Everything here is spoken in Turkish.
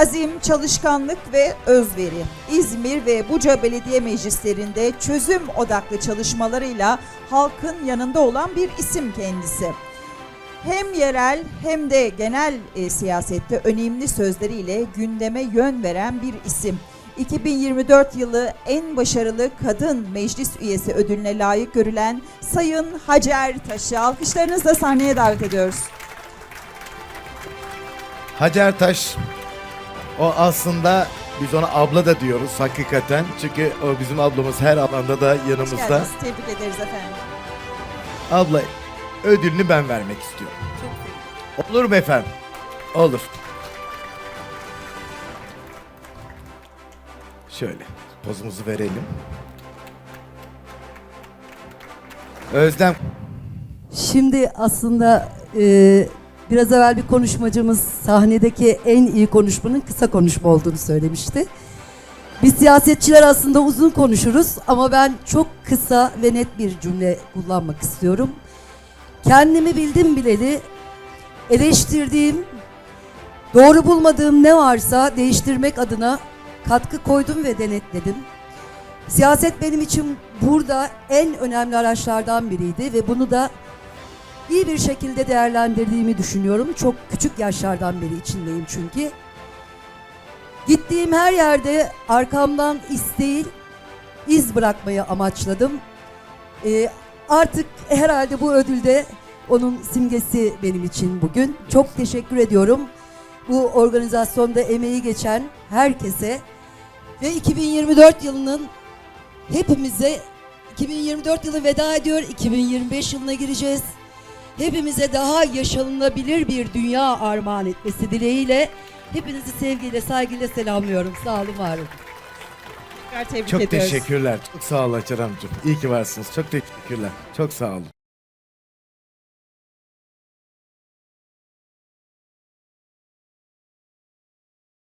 Azim, çalışkanlık ve özveri. İzmir ve Buca Belediye Meclislerinde çözüm odaklı çalışmalarıyla halkın yanında olan bir isim kendisi. Hem yerel hem de genel e, siyasette önemli sözleriyle gündeme yön veren bir isim. 2024 yılı en başarılı kadın meclis üyesi ödülüne layık görülen Sayın Hacer Taş'ı alkışlarınızla sahneye davet ediyoruz. Hacer Taş o aslında biz ona abla da diyoruz hakikaten. Çünkü o bizim ablamız her alanda da Hoş yanımızda. geldiniz. Tebrik ederiz efendim. Abla ödülünü ben vermek istiyorum. Olur mu efendim? Olur. Şöyle pozumuzu verelim. Özlem Şimdi aslında e, biraz evvel bir konuşmacımız sahnedeki en iyi konuşmanın kısa konuşma olduğunu söylemişti. Biz siyasetçiler aslında uzun konuşuruz ama ben çok kısa ve net bir cümle kullanmak istiyorum. Kendimi bildim bileli eleştirdiğim, doğru bulmadığım ne varsa değiştirmek adına katkı koydum ve denetledim. Siyaset benim için burada en önemli araçlardan biriydi ve bunu da iyi bir şekilde değerlendirdiğimi düşünüyorum. Çok küçük yaşlardan beri içindeyim çünkü. Gittiğim her yerde arkamdan iz değil, iz bırakmayı amaçladım. Ee, artık herhalde bu ödülde onun simgesi benim için bugün. Çok teşekkür ediyorum. Bu organizasyonda emeği geçen herkese ve 2024 yılının hepimize 2024 yılı veda ediyor. 2025 yılına gireceğiz. Hepimize daha yaşanılabilir bir dünya armağan etmesi dileğiyle hepinizi sevgiyle, saygıyla selamlıyorum. Sağ olun, var olun. Tekrar tebrik çok ediyoruz. teşekkürler. Çok sağ ol amcım. İyi ki varsınız. Çok teşekkürler. Çok sağ olun.